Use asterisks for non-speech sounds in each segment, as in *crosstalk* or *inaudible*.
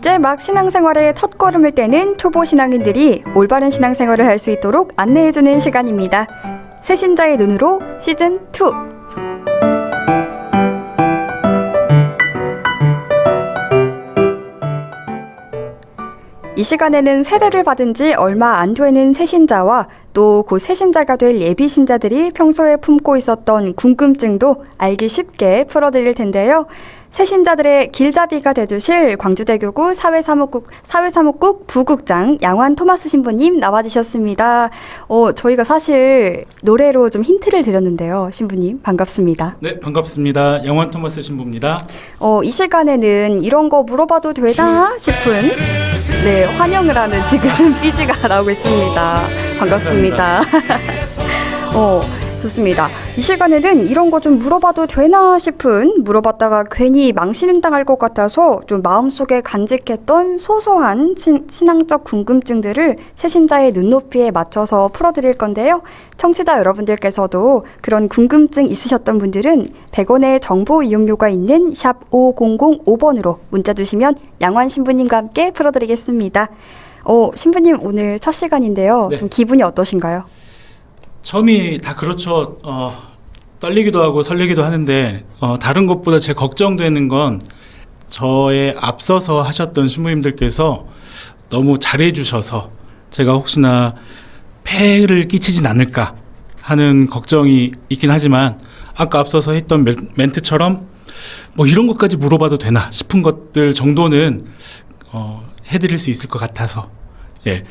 이제 막 신앙생활에 첫 걸음을 떼는 초보 신앙인들이 올바른 신앙생활을 할 수 있도록 안내해주는 시간입니다. 새신자의 눈으로 시즌 2. 이 시간에는 세례를 받은 지 얼마 안 되는 새신자와 또 곧 새신자가 될 예비 신자들이 평소에 품고 있었던 궁금증도 알기 쉽게 풀어드릴 텐데요. 새신자들의 길잡이가 돼주실 광주대교구 사회사무국 사회사무국 부국장 양환 토마스 신부님 나와주셨습니다. 어, 저희가 사실 노래로 좀 힌트를 드렸는데요, 신부님 반갑습니다. 네, 반갑습니다. 영원 토마스 신부입니다. 어, 이 시간에는 이런 거 물어봐도 되나 싶은 네 환영을 하는 지금 *laughs* 삐지가 나오고 있습니다. 반갑습니다. *laughs* 어, 좋습니다. 이 시간에는 이런 거 좀 물어봐도 되나 싶은 물어봤다가 괜히 망신당할 것 같아서 좀 마음속에 간직했던 소소한 신, 신앙적 궁금증들을 새신자의 눈높이에 맞춰서 풀어드릴 건데요. 청취자 여러분들께서도 그런 궁금증 있으셨던 분들은 100원의 정보 이용료가 있는 샵 5005번으로 문자 주시면 양환 신부님과 함께 풀어드리겠습니다. 어, 신부님 오늘 첫 시간인데요. 네. 좀 기분이 어떠신가요? 처음이 다 그렇죠. 어, 떨리기도 하고 설레기도 하는데 어, 다른 것보다 제일 걱정되는 건 저의 앞서서 하셨던 신부님들께서 너무 잘해주셔서 제가 혹시나 폐를 끼치진 않을까 하는 걱정이 있긴 하지만 아까 앞서서 했던 멘- 멘트처럼 뭐 이런 것까지 물어봐도 되나 싶은 것들 정도는 어, 해드릴 수 있을 것 같아서 예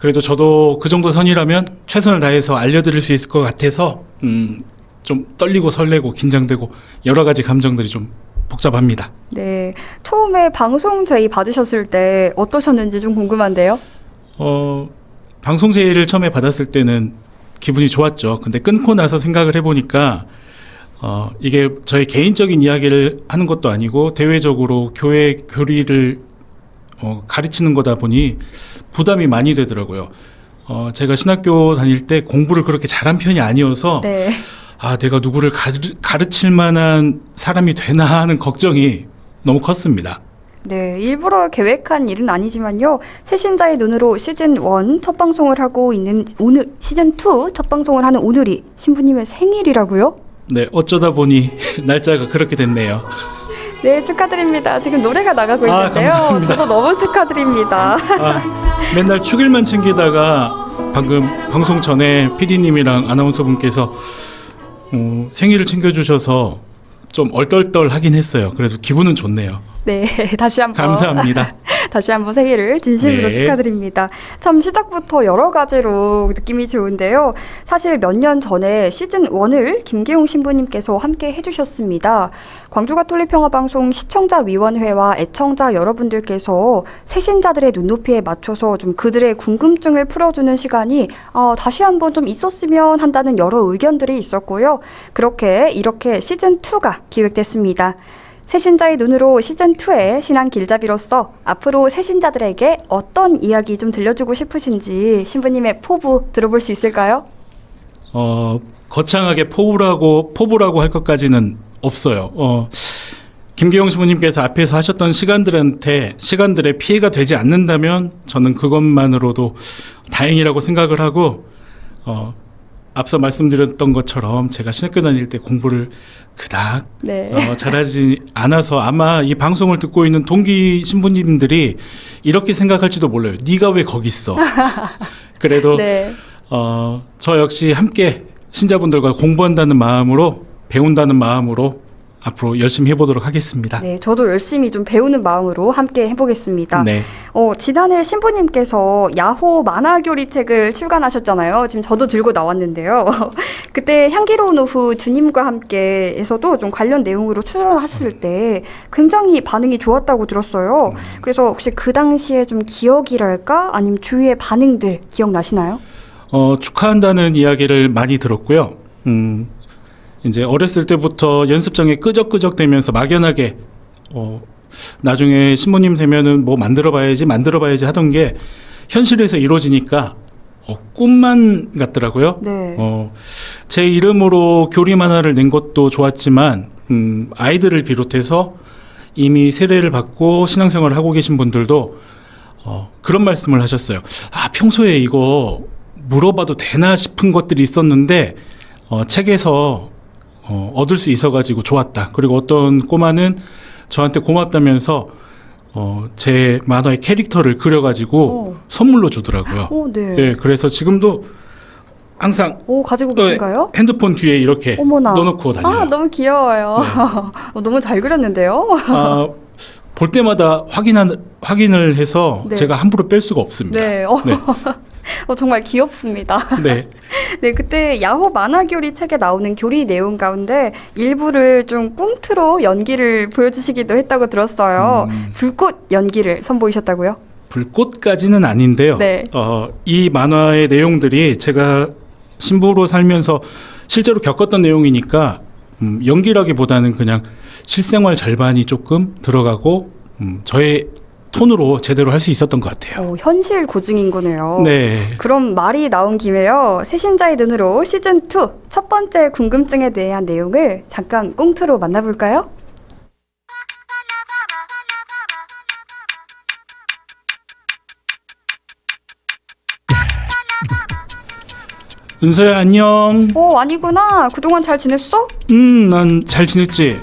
그래도 저도 그 정도 선이라면 최선을 다해서 알려드릴 수 있을 것 같아서 음, 좀 떨리고 설레고 긴장되고 여러 가지 감정들이 좀 복잡합니다. 네. 처음에 방송 제의 받으셨을 때 어떠셨는지 좀 궁금한데요. 어, 방송 제의를 처음에 받았을 때는 기분이 좋았죠. 근데 끊고 나서 생각을 해보니까 어, 이게 저희 개인적인 이야기를 하는 것도 아니고 대외적으로 교회 교리를 어, 가르치는 거다 보니 부담이 많이 되더라고요. 어, 제가 신학교 다닐 때 공부를 그렇게 잘한 편이 아니어서 네. 아, 내가 누구를 가르, 가르 칠 만한 사람이 되나 하는 걱정이 너무 컸습니다. 네. 일부러 계획한 일은 아니지만요. 새신자의 눈으로 시즌 1 첫 방송을 하고 있는 오늘 시즌 2 첫 방송을 하는 오늘이 신부님의 생일이라고요? 네, 어쩌다 보니 *laughs* 날짜가 그렇게 됐네요. 네, 축하드립니다. 지금 노래가 나가고 아, 있는데요. 감사합니다. 저도 너무 축하드립니다. 아, 맨날 축일만 챙기다가 방금 방송 전에 PD님이랑 아나운서 분께서 어, 생일을 챙겨주셔서 좀 얼떨떨하긴 했어요. 그래도 기분은 좋네요. 네, *laughs* 다시 한번 감사합니다. 다시 한번 생일을 진심으로 네. 축하드립니다. 참 시작부터 여러 가지로 느낌이 좋은데요. 사실 몇 년 전에 시즌 1을 김기용 신부님께서 함께 해주셨습니다. 광주가톨릭평화방송 시청자위원회와 애청자 여러분들께서 새신자들의 눈높이에 맞춰서 좀 그들의 궁금증을 풀어주는 시간이 어, 다시 한번 좀 있었으면 한다는 여러 의견들이 있었고요. 그렇게 이렇게 시즌 2가 기획됐습니다. 새신자의 눈으로 시즌 2의 신앙 길잡이로서 앞으로 새신자들에게 어떤 이야기 좀 들려주고 싶으신지 신부님의 포부 들어볼 수 있을까요? 어, 거창하게 포부라고 포부라고 할 것까지는 없어요. 어, 김기영 신부님께서 앞에서 하셨던 시간들한테 시간들의 피해가 되지 않는다면 저는 그것만으로도 다행이라고 생각을 하고 어, 앞서 말씀드렸던 것처럼 제가 신학교 다닐 때 공부를 그닥 네. 어, 잘하지 않아서 아마 이 방송을 듣고 있는 동기 신부님들이 이렇게 생각할지도 몰라요. 네가 왜 거기 있어? *laughs* 그래도 네. 어, 저 역시 함께 신자분들과 공부한다는 마음으로 배운다는 마음으로 앞으로 열심히 해보도록 하겠습니다. 네, 저도 열심히 좀 배우는 마음으로 함께 해보겠습니다. 네. 어, 지난해 신부님께서 야호 만화교리 책을 출간하셨잖아요. 지금 저도 들고 나왔는데요. *laughs* 그때 향기로운 오후 주님과 함께에서도 좀 관련 내용으로 출연하실 때 굉장히 반응이 좋았다고 들었어요. 그래서 혹시 그 당시에 좀 기억이랄까? 아니면 주위의 반응들 기억나시나요? 어, 축하한다는 이야기를 많이 들었고요. 음, 이제 어렸을 때부터 연습장에 끄적끄적대면서 막연하게 어, 나중에 신부님 되면은 뭐 만들어봐야지 만들어봐야지 하던 게 현실에서 이루어지니까 어, 꿈만 같더라고요. 네. 어, 제 이름으로 교리 만화를 낸 것도 좋았지만 음, 아이들을 비롯해서 이미 세례를 받고 신앙생활을 하고 계신 분들도 어, 그런 말씀을 하셨어요. 아 평소에 이거 물어봐도 되나 싶은 것들이 있었는데 어, 책에서 어, 얻을 수 있어가지고 좋았다. 그리고 어떤 꼬마는 저한테 고맙다면서 어, 제 만화의 캐릭터를 그려가지고 오. 선물로 주더라고요. 오, 네. 네, 그래서 지금도 항상 오, 가지고 네. 계신가요? 핸드폰 뒤에 이렇게 어머나. 넣어놓고 다녀요. 아, 너무 귀여워요. 네. *laughs* 어, 너무 잘 그렸는데요. 아, 볼 때마다 확인한, 확인을 해서 네. 제가 함부로 뺄 수가 없습니다. 네. 어, 네. *laughs* *laughs* 어, 정말 귀엽습니다. *laughs* 네. 네, 그때 야호 만화교리 책에 나오는 교리 내용 가운데 일부를 좀 꽁트로 연기를 보여주시기도 했다고 들었어요. 음. 불꽃 연기를 선보이셨다고요? 불꽃까지는 아닌데요. 네. 어, 이 만화의 내용들이 제가 신부로 살면서 실제로 겪었던 내용이니까 음, 연기라기보다는 그냥 실생활 절반이 조금 들어가고 음, 저의 톤으로 제대로 할 수 있었던 것 같아요. 어, 현실 고증인 거네요. 네. 그럼 말이 나온 김에요. 새신자의 눈으로 시즌 2 첫 번째 궁금증에 대한 내용을 잠깐 꽁트로 만나볼까요? 은서야 안녕. 어, 아니구나. 그동안 잘 지냈어? 음, 난 잘 지냈지.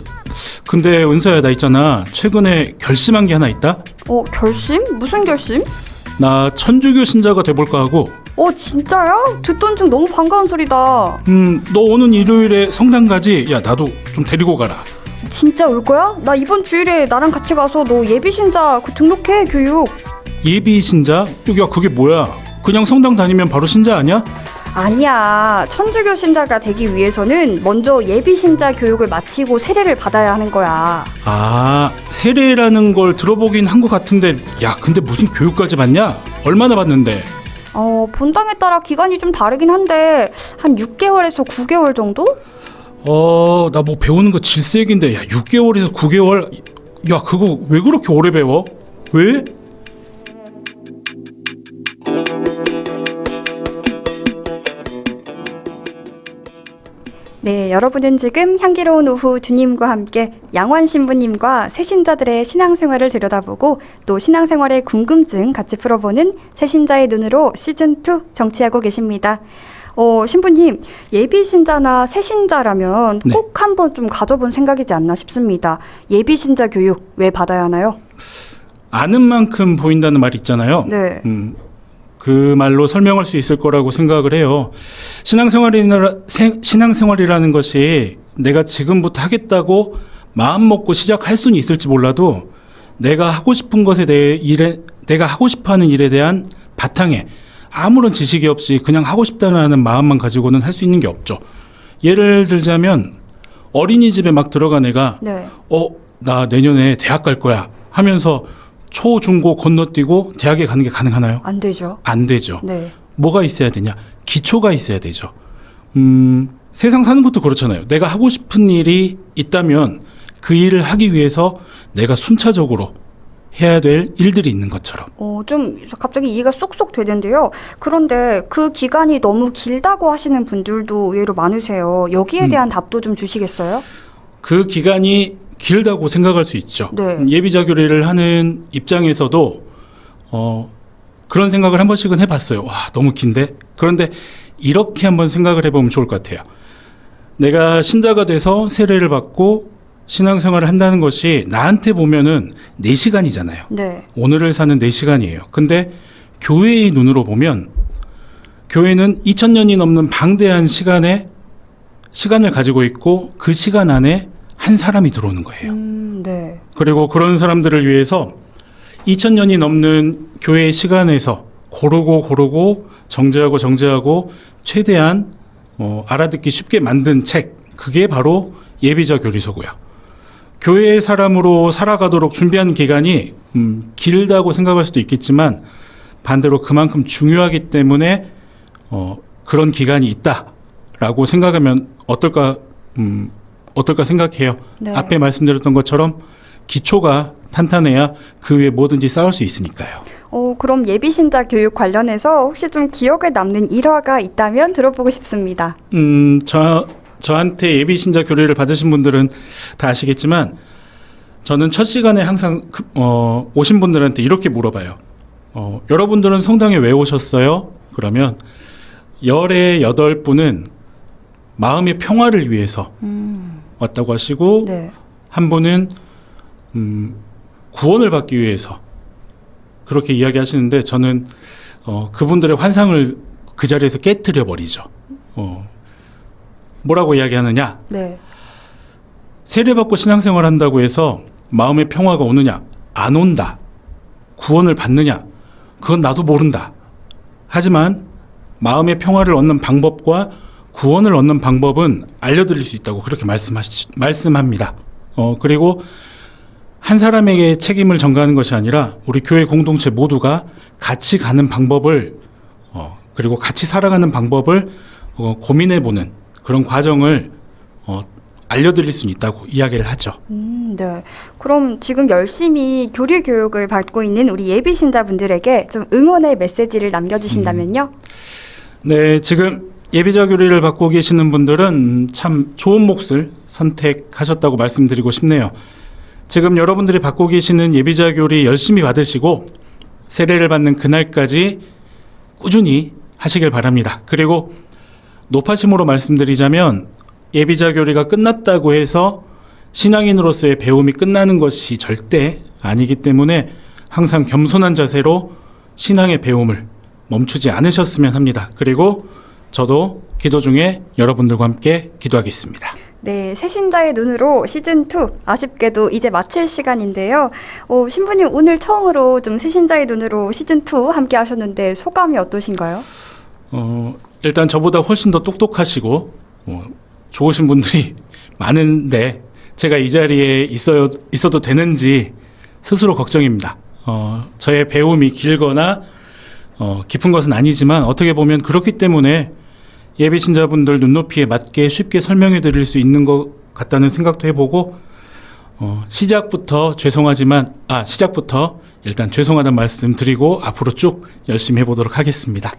근데 은서야 나 있잖아. 최근에 결심한 게 하나 있다. 어, 결심? 무슨 결심? 나 천주교 신자가 돼볼까 하고. 어, 진짜야? 듣던 중 너무 반가운 소리다. 음, 너 오는 일요일에 성당 가지? 야, 나도 좀 데리고 가라. 진짜 올 거야? 나 이번 주일에 나랑 같이 가서 너 예비 신자 그 등록해 교육. 예비 신자? 야, 그게 뭐야? 그냥 성당 다니면 바로 신자 아니야? 아니야. 천주교 신자가 되기 위해서는 먼저 예비 신자 교육을 마치고 세례를 받아야 하는 거야. 아, 세례라는 걸 들어보긴 한 것 같은데, 야, 근데 무슨 교육까지 받냐? 얼마나 받는데? 어, 본당에 따라 기간이 좀 다르긴 한데 한 6개월에서 9개월 정도? 어, 나 뭐 배우는 거 질색인데, 야, 6개월에서 9개월? 야, 그거 왜 그렇게 오래 배워? 왜? 네, 여러분은 지금 향기로운 오후 주님과 함께 양환 신부님과 새신자들의 신앙생활을 들여다보고 또 신앙생활의 궁금증 같이 풀어보는 새신자의 눈으로 시즌 2 정치하고 계십니다. 어, 신부님, 예비 신자나 새 신자라면 네. 꼭 한번 좀 가져본 생각이지 않나 싶습니다. 예비 신자 교육 왜 받아야 하나요? 아는 만큼 보인다는 말 있잖아요. 네. 음, 그 말로 설명할 수 있을 거라고 생각을 해요. 신앙생활이라 생- 신앙생활이라는 것이 내가 지금부터 하겠다고 마음 먹고 시작할 수는 있을지 몰라도 내가 하고 싶은 것에 대해 일에 내가 하고 싶어 하는 일에 대한 바탕에 아무런 지식이 없이 그냥 하고 싶다는 마음만 가지고는 할 수 있는 게 없죠. 예를 들자면 어린이집에 막 들어간 애가 네. 어, 나 내년에 대학 갈 거야 하면서 초, 중, 고 건너뛰고 대학에 가는 게 가능하나요? 안 되죠. 안 되죠. 네. 뭐가 있어야 되냐? 기초가 있어야 되죠. 음, 세상 사는 것도 그렇잖아요. 내가 하고 싶은 일이 있다면 그 일을 하기 위해서 내가 순차적으로 해야 될 일들이 있는 것처럼. 어, 좀 갑자기 이해가 쏙쏙 되는데요. 그런데 그 기간이 너무 길다고 하시는 분들도 의외로 많으세요. 여기에 음. 대한 답도 좀 주시겠어요? 그 기간이 길다고 생각할 수 있죠. 네. 음, 예비자 교리를 하는 입장에서도 어, 그런 생각을 한 번씩은 해봤어요. 와 너무 긴데. 그런데 이렇게 한번 생각을 해보면 좋을 것 같아요. 내가 신자가 돼서 세례를 받고 신앙생활을 한다는 것이 나한테 보면은 4시간이잖아요. 네. 오늘을 사는 4시간이에요. 근데 교회의 눈으로 보면 교회는 2000년이 넘는 방대한 시간에 시간을 가지고 있고 그 시간 안에 한 사람이 들어오는 거예요. 음, 네. 그리고 그런 사람들을 위해서 2000년이 넘는 교회의 시간에서 고르고 고르고 정제하고 정제하고 최대한 어, 알아듣기 쉽게 만든 책 그게 바로 예비자 교리서고요. 교회의 사람으로 살아가도록 준비한 기간이 음, 길다고 생각할 수도 있겠지만 반대로 그만큼 중요하기 때문에 어, 그런 기간이 있다라고 생각하면 어떨까 음, 어떨까 생각해요. 네. 앞에 말씀드렸던 것처럼 기초가 탄탄해야 그 위에 뭐든지 쌓을 수 있으니까요. 어, 그럼 예비 신자 교육 관련해서 혹시 좀 기억에 남는 일화가 있다면 들어보고 싶습니다. 음, 저 저한테 예비 신자 교리를 받으신 분들은 다 아시겠지만 저는 첫 시간에 항상 그- 어, 오신 분들한테 이렇게 물어봐요. 어, 여러분들은 성당에 왜 오셨어요? 그러면 열의 여덟 분은 마음의 평화를 위해서 음, 왔다고 하시고 네. 한 분은 음, 구원을 받기 위해서 그렇게 이야기하시는데 저는 어, 그분들의 환상을 그 자리에서 깨뜨려 버리죠. 어, 뭐라고 이야기하느냐? 네. 세례받고 신앙생활 한다고 해서 마음의 평화가 오느냐? 안 온다. 구원을 받느냐? 그건 나도 모른다. 하지만 마음의 평화를 얻는 방법과 구원을 얻는 방법은 알려드릴 수 있다고 그렇게 말씀하시, 말씀합니다. 어, 그리고 한 사람에게 책임을 전가하는 것이 아니라 우리 교회 공동체 모두가 같이 가는 방법을 어, 그리고 같이 살아가는 방법을 어, 고민해보는 그런 과정을 어, 알려드릴 수 있다고 이야기를 하죠. 음, 네. 그럼 지금 열심히 교리 교육을 받고 있는 우리 예비 신자분들에게 좀 응원의 메시지를 남겨주신다면요? 네, 지금 예비자 교리를 받고 계시는 분들은 참 좋은 몫을 선택하셨다고 말씀드리고 싶네요. 지금 여러분들이 받고 계시는 예비자 교리 열심히 받으시고 세례를 받는 그날까지 꾸준히 하시길 바랍니다. 그리고 높아심으로 말씀드리자면 예비자 교리가 끝났다고 해서 신앙인으로서의 배움이 끝나는 것이 절대 아니기 때문에 항상 겸손한 자세로 신앙의 배움을 멈추지 않으셨으면 합니다. 그리고 저도 기도 중에 여러분들과 함께 기도하겠습니다. 네, 새신자의 눈으로 시즌 2 아쉽게도 이제 마칠 시간인데요. 어, 신부님 오늘 처음으로 좀 새신자의 눈으로 시즌 2 함께 하셨는데 소감이 어떠신가요? 어, 일단 저보다 훨씬 더 똑똑하시고 어, 좋으신 분들이 *laughs* 많은데 제가 이 자리에 있어요, 있어도 되는지 스스로 걱정입니다. 어, 저의 배움이 길거나 어, 깊은 것은 아니지만 어떻게 보면 그렇기 때문에 예비 신자분들 눈높이에 맞게 쉽게 설명해 드릴 수 있는 것 같다는 생각도 해보고 어, 시작부터 죄송하지만 아 시작부터 일단 죄송하다는 말씀 드리고 앞으로 쭉 열심히 해보도록 하겠습니다.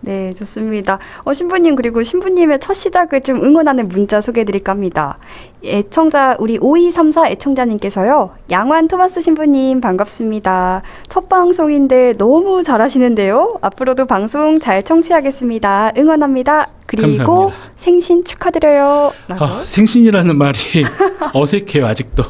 네, 좋습니다. 어, 신부님 그리고 신부님의 첫 시작을 좀 응원하는 문자 소개해 드릴까 합니다. 애청자 우리 5234 애청자님께서요. 양환 토마스 신부님 반갑습니다. 첫 방송인데 너무 잘하시는데요. 앞으로도 방송 잘 청취하겠습니다. 응원합니다. 그리고 감사합니다. 생신 축하드려요. 라고. 아, 생신이라는 말이 *laughs* 어색해요 아직도.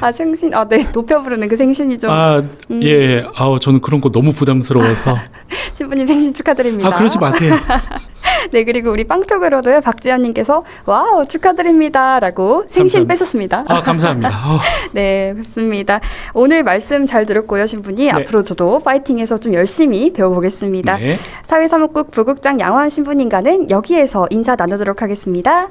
아, 생신, 아, 네, 높여 부르는 그 생신이 좀 아, 음. 예, 아우 저는 그런 거 너무 부담스러워서. *laughs* 신부님 생신 축하드립니다. 아, 그러지 마세요. *laughs* 네, 그리고 우리 빵톡으로도요, 박지현님께서 와우, 축하드립니다. 라고 생신 감사합니다. 뺏었습니다. 아, 감사합니다. *laughs* 어, 네, 좋습니다. 오늘 말씀 잘 들었고요, 신부님. 앞으로 저도 파이팅해서 좀 열심히 배워보겠습니다. 네, 사회사무국 부국장 양환 신부님과는 여기에서 인사 나누도록 하겠습니다.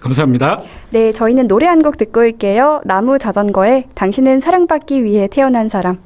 감사합니다. 네, 저희는 노래 한 곡 듣고 올게요. 나무 자전거에 당신은 사랑받기 위해 태어난 사람.